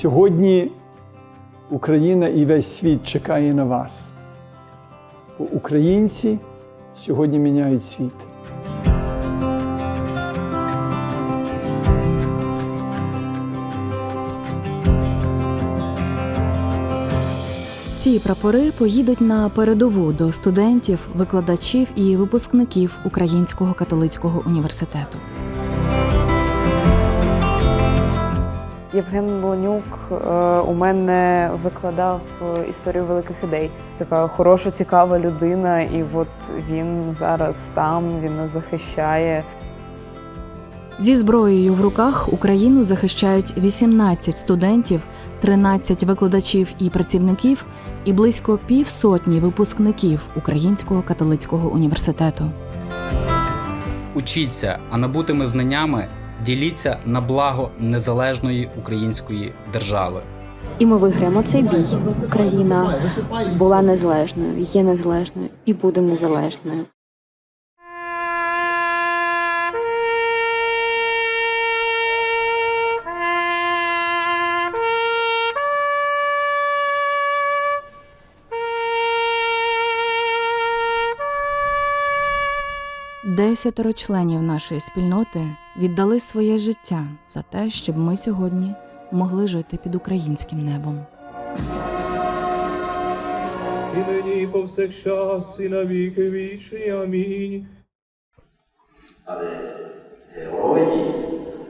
Сьогодні Україна і весь світ чекає на вас. Бо українці сьогодні міняють світ. Ці прапори поїдуть на передову до студентів, викладачів і випускників Українського католицького університету. Євген Блонюк е, у мене викладав е, історію великих ідей. Така хороша, цікава людина, і от він зараз там, він нас захищає. Зі зброєю в руках Україну захищають 18 студентів, 13 викладачів і працівників, і близько півсотні випускників Українського католицького університету. Учіться, а набутими знаннями діліться на благо незалежної української держави. І ми виграємо цей бій. Україна була незалежною, є незалежною і буде незалежною. Десятеро членів нашої спільноти віддали своє життя за те, щоб ми сьогодні могли жити під українським небом. і нині і повсякчас, і на віки вічні. Амінь. Але герої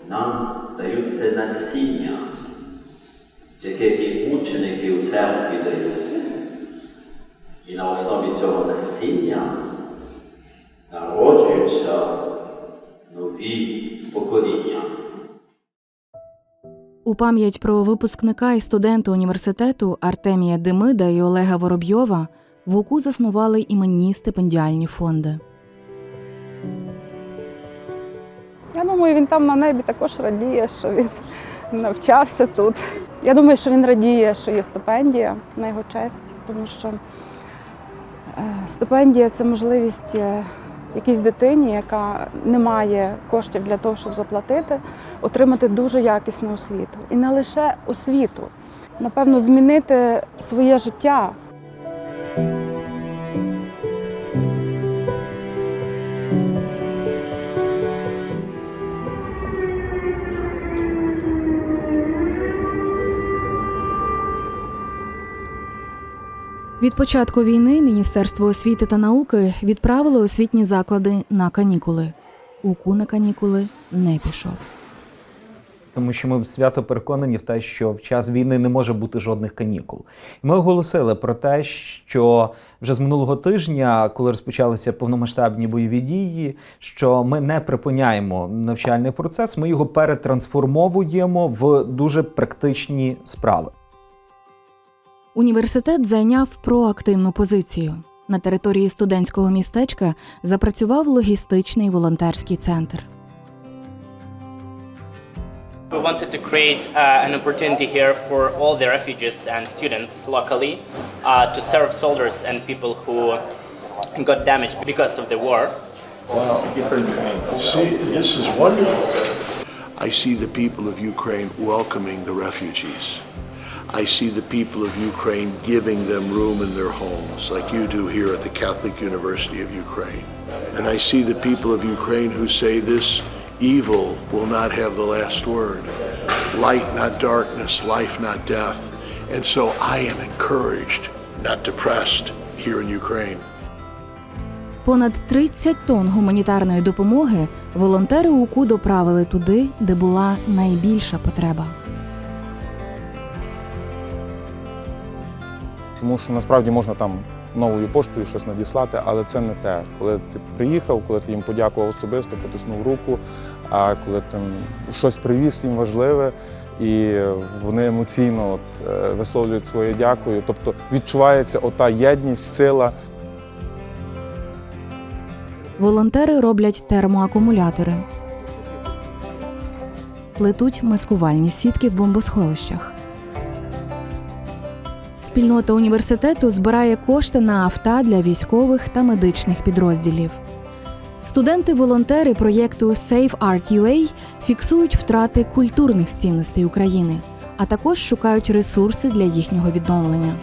нам дають це насіння, яке і мученики у церкві дають. І на основі цього насіння народжуються нові покоління. У пам'ять про випускника і студента університету Артемія Демида і Олега Воробйова в УКУ заснували іменні стипендіальні фонди. Я думаю, він там на небі також радіє, що він навчався тут. Я думаю, що він радіє, що є стипендія на його честь, тому що е, стипендія це можливість е, якійсь дитині, яка не має коштів для того, щоб заплатити, отримати дуже якісну освіту. І не лише освіту, напевно, змінити своє життя. Від початку війни Міністерство освіти та науки відправило освітні заклади на канікули. УКУ на канікули не пішов. Тому що ми свято переконані в те, що в час війни не може бути жодних канікул. Ми оголосили про те, що вже з минулого тижня, коли розпочалися повномасштабні бойові дії, що ми не припиняємо навчальний процес, ми його перетрансформовуємо в дуже практичні справи. Університет зайняв проактивну позицію. На території студентського містечка запрацював логістичний волонтерський центр. We wanted to create uh, an opportunity here for all the refugees and students locally uh, to serve soldiers and people who got damaged because of the war. Wow. See, this is wonderful. I see the people of Ukraine welcoming the refugees. I see the people of Ukraine giving them room in their homes, like you do here at the Catholic University of Ukraine. And I see the people of Ukraine who say this evil will not have the last word. Light, not darkness, life, not death. And so I am encouraged, not depressed, here in Ukraine. Понад 30 тонн гуманітарної допомоги волонтери УКУ доправили туди, де була найбільша потреба. Тому що насправді можна там новою поштою щось надіслати, але це не те. Коли ти приїхав, коли ти їм подякував особисто, потиснув руку, а коли ти щось привіз їм важливе, і вони емоційно от, е, висловлюють своє дякую. Тобто відчувається ота єдність, сила. Волонтери роблять термоакумулятори, плетуть маскувальні сітки в бомбосховищах. Спільнота університету збирає кошти на авто для військових та медичних підрозділів. Студенти-волонтери проєкту Save Art фіксують втрати культурних цінностей України, а також шукають ресурси для їхнього відновлення.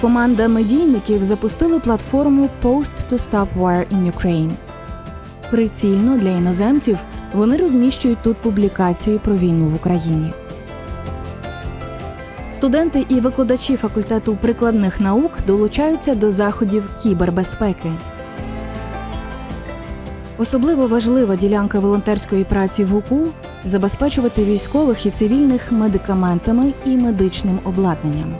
Команда медійників запустили платформу Post to Stop War in Ukraine. Прицільно для іноземців вони розміщують тут публікації про війну в Україні. Студенти і викладачі факультету прикладних наук долучаються до заходів кібербезпеки. Особливо важлива ділянка волонтерської праці в УКУ забезпечувати військових і цивільних медикаментами і медичним обладнанням.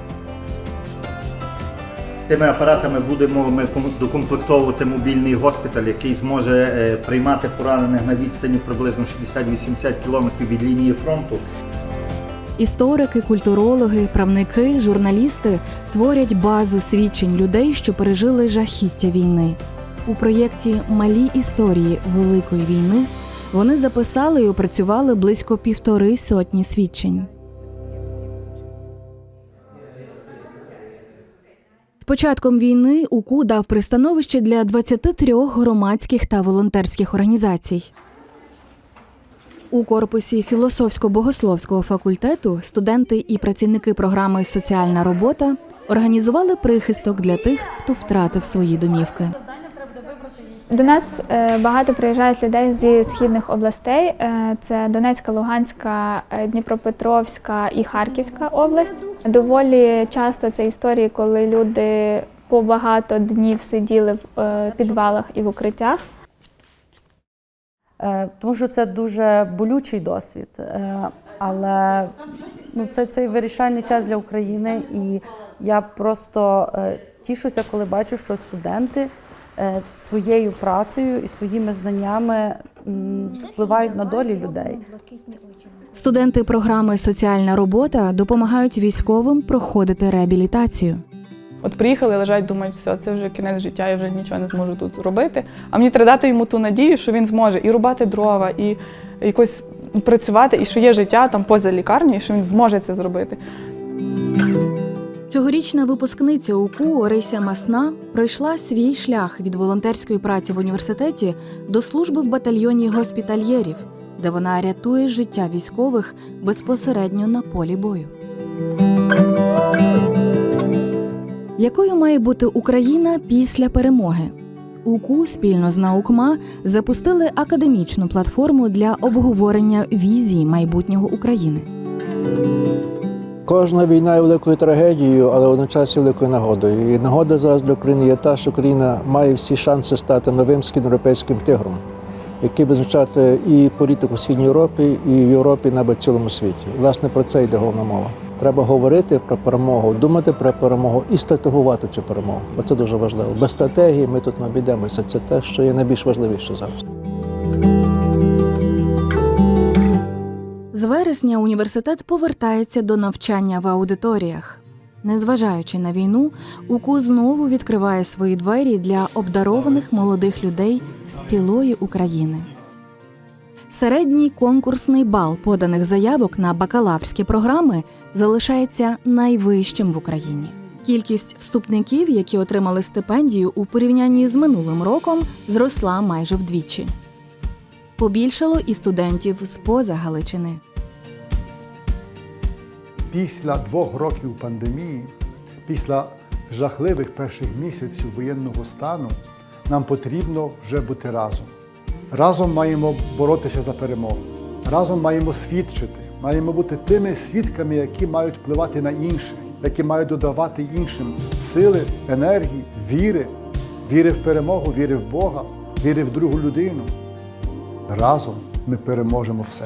Тими апаратами будемо ми докомплектовувати мобільний госпіталь, який зможе е, приймати поранених на відстані приблизно 60-80 кілометрів від лінії фронту. Історики, культурологи, правники, журналісти творять базу свідчень людей, що пережили жахіття війни. У проєкті Малі історії Великої війни вони записали і опрацювали близько півтори сотні свідчень. З початком війни УКУ дав пристановище для 23 громадських та волонтерських організацій. У корпусі філософсько-богословського факультету студенти і працівники програми Соціальна робота організували прихисток для тих, хто втратив свої домівки. До нас е, багато приїжджають людей зі східних областей. Е, Це Донецька, Луганська, е, Дніпропетровська і Харківська область. Доволі часто це історії, коли люди по багато днів сиділи в підвалах і в укриттях. Е, тому що це дуже болючий досвід. Е, але ну, це цей вирішальний час для України, і я просто е, тішуся, коли бачу, що студенти своєю працею і своїми знаннями впливають на долі людей. Студенти програми Соціальна робота допомагають військовим проходити реабілітацію. От приїхали, лежать, думають, все, це вже кінець життя, я вже нічого не зможу тут робити. А мені треба дати йому ту надію, що він зможе і рубати дрова, і якось працювати, і що є життя там поза лікарнею, і що він зможе це зробити. Цьогорічна випускниця УКУ Орися Масна пройшла свій шлях від волонтерської праці в університеті до служби в батальйоні госпітальєрів, де вона рятує життя військових безпосередньо на полі бою. Якою має бути Україна після перемоги? УКУ спільно з наукма запустили академічну платформу для обговорення візії майбутнього України. Кожна війна є великою трагедією, але водночас і великою нагодою. І нагода зараз для України є та, що Україна має всі шанси стати новим східноєвропейським тигром, який буде означати і політику в Східній Європі, і в Європі, і навіть в цілому світі. Власне, про це йде головна мова. Треба говорити про перемогу, думати про перемогу і стратегувати цю перемогу. Бо це дуже важливо. Без стратегії ми тут не обійдемося. Це те, що є найбільш важливіше зараз. З вересня університет повертається до навчання в аудиторіях. Незважаючи на війну, УКУ знову відкриває свої двері для обдарованих молодих людей з цілої України. Середній конкурсний бал поданих заявок на бакалаврські програми залишається найвищим в Україні. Кількість вступників, які отримали стипендію у порівнянні з минулим роком, зросла майже вдвічі. Побільшало і студентів з поза Галичини. Після двох років пандемії, після жахливих перших місяців воєнного стану, нам потрібно вже бути разом. Разом маємо боротися за перемогу. Разом маємо свідчити, маємо бути тими свідками, які мають впливати на інших, які мають додавати іншим сили, енергії, віри, віри в перемогу, віри в Бога, віри в другу людину. Разом ми переможемо все.